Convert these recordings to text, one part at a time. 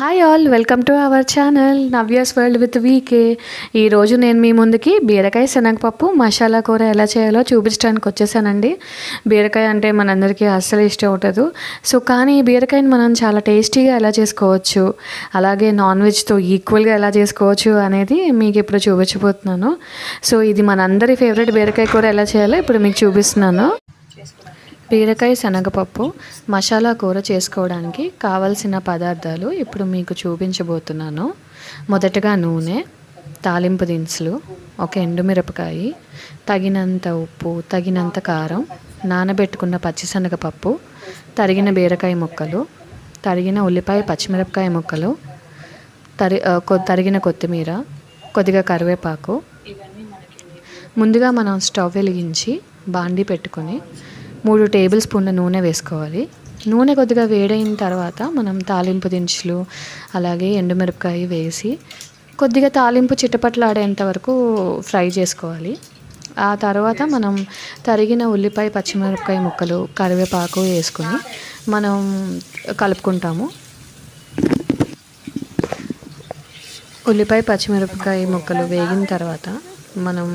Hi all welcome to our channel Navya's world with V K ఈరోజు నేను మీ ముందుకి బీరకాయ శనగపప్పు మసాలా కూర ఎలా చేయాలో చూపించడానికి వచ్చేసానండి. బీరకాయ అంటే మనందరికీ అస్సలు ఇష్టం ఉండదు. సో కానీ ఈ బీరకాయని మనం చాలా టేస్టీగా ఎలా చేసుకోవచ్చు అలాగే నాన్ వెజ్తో ఈక్వల్గా ఎలా చేసుకోవచ్చు అనేది మీకు ఇప్పుడు చూపించబోతున్నాను. సో ఇది మనందరి ఫేవరెట్ బీరకాయ కూర ఎలా చేయాలో ఇప్పుడు మీకు చూపిస్తున్నాను. బీరకాయ శనగపప్పు మసాలా కూర చేసుకోవడానికి కావలసిన పదార్థాలు ఇప్పుడు మీకు చూపించబోతున్నాను. మొదటగా నూనె తాలింపు దినుసులు ఒక ఎండుమిరపకాయి తగినంత ఉప్పు తగినంత కారం నానబెట్టుకున్న పచ్చిశనగపప్పు తరిగిన బీరకాయ ముక్కలు తరిగిన ఉల్లిపాయ పచ్చిమిరపకాయ ముక్కలు తరి కొ- తరిగిన కొత్తిమీర కొద్దిగా కరివేపాకు. ముందుగా మనం స్టవ్ వెలిగించి బాండి పెట్టుకొని మూడు టేబుల్ స్పూన్ల నూనె వేసుకోవాలి. నూనె కొద్దిగా వేడైన తర్వాత మనం తాలింపు దినుసులు అలాగే ఎండుమిరపకాయ వేసి కొద్దిగా తాలింపు చిటపట్లాడేంత వరకు ఫ్రై చేసుకోవాలి. ఆ తర్వాత మనం తరిగిన ఉల్లిపాయ పచ్చిమిరపకాయ ముక్కలు కరివేపాకు వేసుకొని మనం కలుపుకుంటాము. ఉల్లిపాయ పచ్చిమిరపకాయ ముక్కలు వేగిన తర్వాత మనం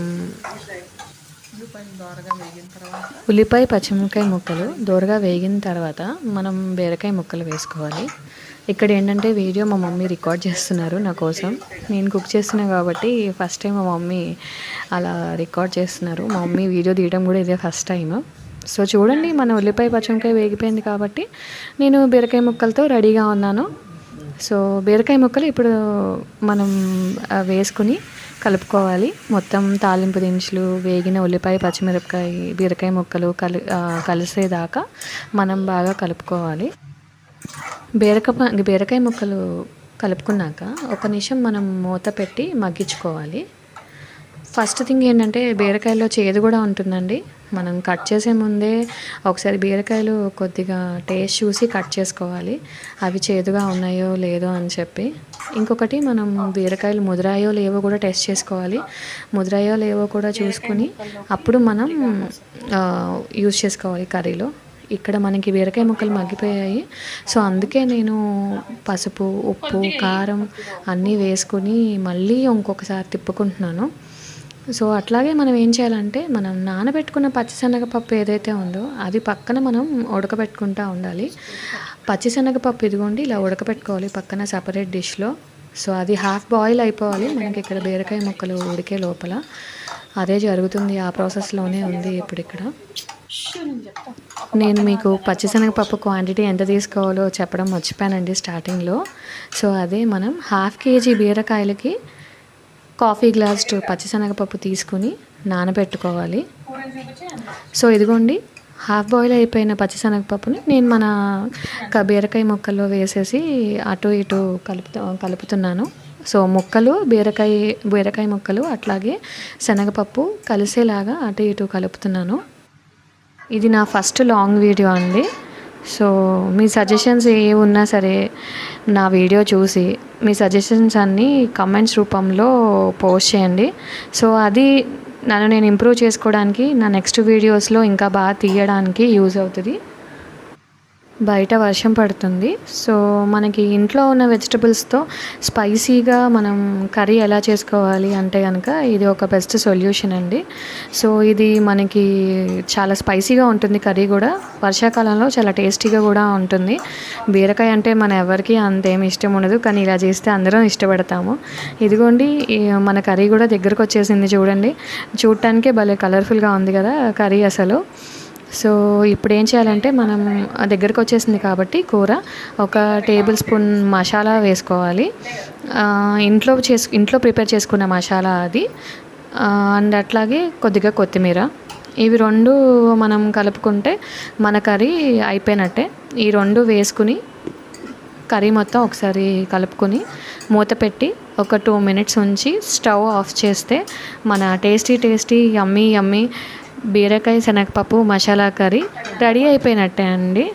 ఉల్లిపాయ పచ్చిమిరకాయ ముక్కలు దోరగా వేగిన తర్వాత మనం బీరకాయ ముక్కలు వేసుకోవాలి. ఇక్కడ ఏంటంటే వీడియో మా మమ్మీ రికార్డ్ చేస్తున్నారు నా కోసం. నేను కుక్ చేస్తున్నా కాబట్టి ఫస్ట్ టైం మా మమ్మీ అలా రికార్డ్ చేస్తున్నారు. మా మమ్మీ వీడియో తీయడం కూడా ఇదే ఫస్ట్ టైం. సో చూడండి మన ఉల్లిపాయ పచ్చిమికాయ వేగిపోయింది కాబట్టి నేను బీరకాయ ముక్కలతో రెడీగా ఉన్నాను. సో బీరకాయ ముక్కలు ఇప్పుడు మనం వేసుకుని కలుపుకోవాలి. మొత్తం తాలింపు దినుసులు వేగిన ఉల్లిపాయ పచ్చిమిరపకాయ బీరకాయ ముక్కలు కలి కలిసేదాకా మనం బాగా కలుపుకోవాలి. బీరక బీరకాయ ముక్కలు కలుపుకున్నాక ఒక నిమిషం మనం మూత పెట్టి మగ్గించుకోవాలి. ఫస్ట్ థింగ్ ఏంటంటే బీరకాయలో చేదు కూడా ఉంటుందండి. మనం కట్ చేసే ముందే ఒకసారి బీరకాయలు కొద్దిగా టేస్ట్ చూసి కట్ చేసుకోవాలి. అవి చేదుగా ఉన్నాయో లేదో అని చెప్పి. ఇంకొకటి మనం బీరకాయలు ముదిరాయో లేవో కూడా టెస్ట్ చేసుకోవాలి. ముదిరాయో లేవో కూడా చూసుకుని అప్పుడు మనం యూజ్ చేసుకోవాలి కర్రీలో. ఇక్కడ మనకి బీరకాయ ముక్కలు మగ్గిపోయాయి. సో అందుకే నేను పసుపు ఉప్పు కారం అన్నీ వేసుకొని మళ్ళీ ఇంకొకసారి తిప్పుకుంటున్నాను. సో అట్లాగే మనం ఏం చేయాలంటే మనం నానబెట్టుకున్న పచ్చిశనగపప్పు ఏదైతే ఉందో అది పక్కన మనం ఉడకబెట్టుకుంటూ ఉండాలి. పచ్చిశనగపప్పు ఇదిగోండి ఇలా ఉడకబెట్టుకోవాలి పక్కన సపరేట్ డిష్లో సో అది హాఫ్ బాయిల్ అయిపోవాలి మనకి ఇక్కడ బీరకాయ ముక్కలు ఉడికే లోపల. అదే జరుగుతుంది ఆ ప్రాసెస్లోనే ఉంది ఇప్పుడు ఇక్కడ. నేను మీకు పచ్చిశనగపప్పు క్వాంటిటీ ఎంత తీసుకోవాలో చెప్పడం మర్చిపోయానండి స్టార్టింగ్లో సో అదే మనం హాఫ్ కేజీ బీరకాయలకి కాఫీ గ్లాస్ పచ్చిశనగపప్పు తీసుకుని నానబెట్టుకోవాలి. సో ఇదిగోండి హాఫ్ బాయిల్ అయిపోయిన పచ్చిశనగపప్పుని నేను మన బీరకాయ ముక్కల్లో వేసేసి అటు ఇటు కలుపుతూ కలుపుతున్నాను. సో ముక్కలు బీరకాయ బీరకాయ ముక్కలు అట్లాగే శనగపప్పు కలిసేలాగా అటు ఇటు కలుపుతున్నాను. ఇది నా ఫస్ట్ లాంగ్ వీడియో అండి. సో మీ సజెషన్స్ ఏ ఉన్నా సరే నా వీడియో చూసి మీ సజెషన్స్ అన్నీ కమెంట్స్ రూపంలో పోస్ట్ చేయండి. సో అది నన్ను నేను ఇంప్రూవ్ చేసుకోవడానికి నా నెక్స్ట్ వీడియోస్లో ఇంకా బాగా తీయడానికి యూజ్ అవుతుంది. బయట వర్షం పడుతుంది. సో మనకి ఇంట్లో ఉన్న వెజిటబుల్స్తో స్పైసీగా మనం కర్రీ ఎలా చేసుకోవాలి అంటే కనుక ఇది ఒక బెస్ట్ సొల్యూషన్ అండి. సో ఇది మనకి చాలా స్పైసీగా ఉంటుంది కర్రీ కూడా. వర్షాకాలంలో చాలా టేస్టీగా కూడా ఉంటుంది. బీరకాయ అంటే మన ఎవరికి అంతేమి ఇష్టం ఉండదు. కానీ ఇలా చేస్తే అందరం ఇష్టపడతాము. ఇదిగోండి మన కర్రీ కూడా దగ్గరకు వచ్చేసింది చూడండి. చూడటానికే భలే కలర్ఫుల్గా ఉంది కదా కర్రీ అసలు. సో ఇప్పుడు ఏం చేయాలంటే మనం దగ్గరకు వచ్చేసింది కాబట్టి కూర ఒక టేబుల్ స్పూన్ మసాలా వేసుకోవాలి. ఇంట్లో చేసు ఇంట్లో ప్రిపేర్ చేసుకున్న మసాలా అది. అండ్ అట్లాగే కొద్దిగా కొత్తిమీర. ఇవి రెండు మనం కలుపుకుంటే మన కర్రీ అయిపోయినట్టే. ఈ రెండు వేసుకుని కర్రీ మొత్తం ఒకసారి కలుపుకొని మూత పెట్టి ఒక టూ మినిట్స్ ఉంచి స్టవ్ ఆఫ్ చేస్తే మన టేస్టీ టేస్టీ యమ్మీ యమ్మీ బీరకాయ శనగపప్పు మసాలా కర్రీ రెడీ అయిపోయినట్టే అండి.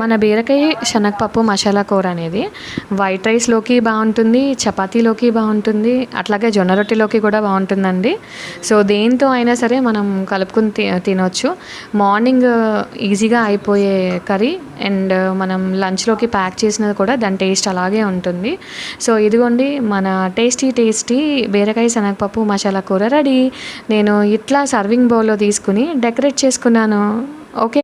మన బీరకాయ శనగపప్పు మసాలా కూర అనేది వైట్ రైస్లోకి బాగుంటుంది చపాతీలోకి బాగుంటుంది అట్లాగే జొన్న రొట్టెలోకి కూడా బాగుంటుందండి. సో దేంతో అయినా సరే మనం కలుపుకుని తి తినొచ్చు. మార్నింగ్ ఈజీగా అయిపోయే కర్రీ అండ్ మనం లంచ్లోకి ప్యాక్ చేసినది కూడా దాని టేస్ట్ అలాగే ఉంటుంది. సో ఇదిగోండి మన టేస్టీ టేస్టీ బీరకాయ శనగపప్పు మసాలా కూర రెడీ. నేను ఇట్లా సర్వింగ్ బౌల్లో తీసుకుని డెకరేట్ చేసుకున్నాను. ఓకే.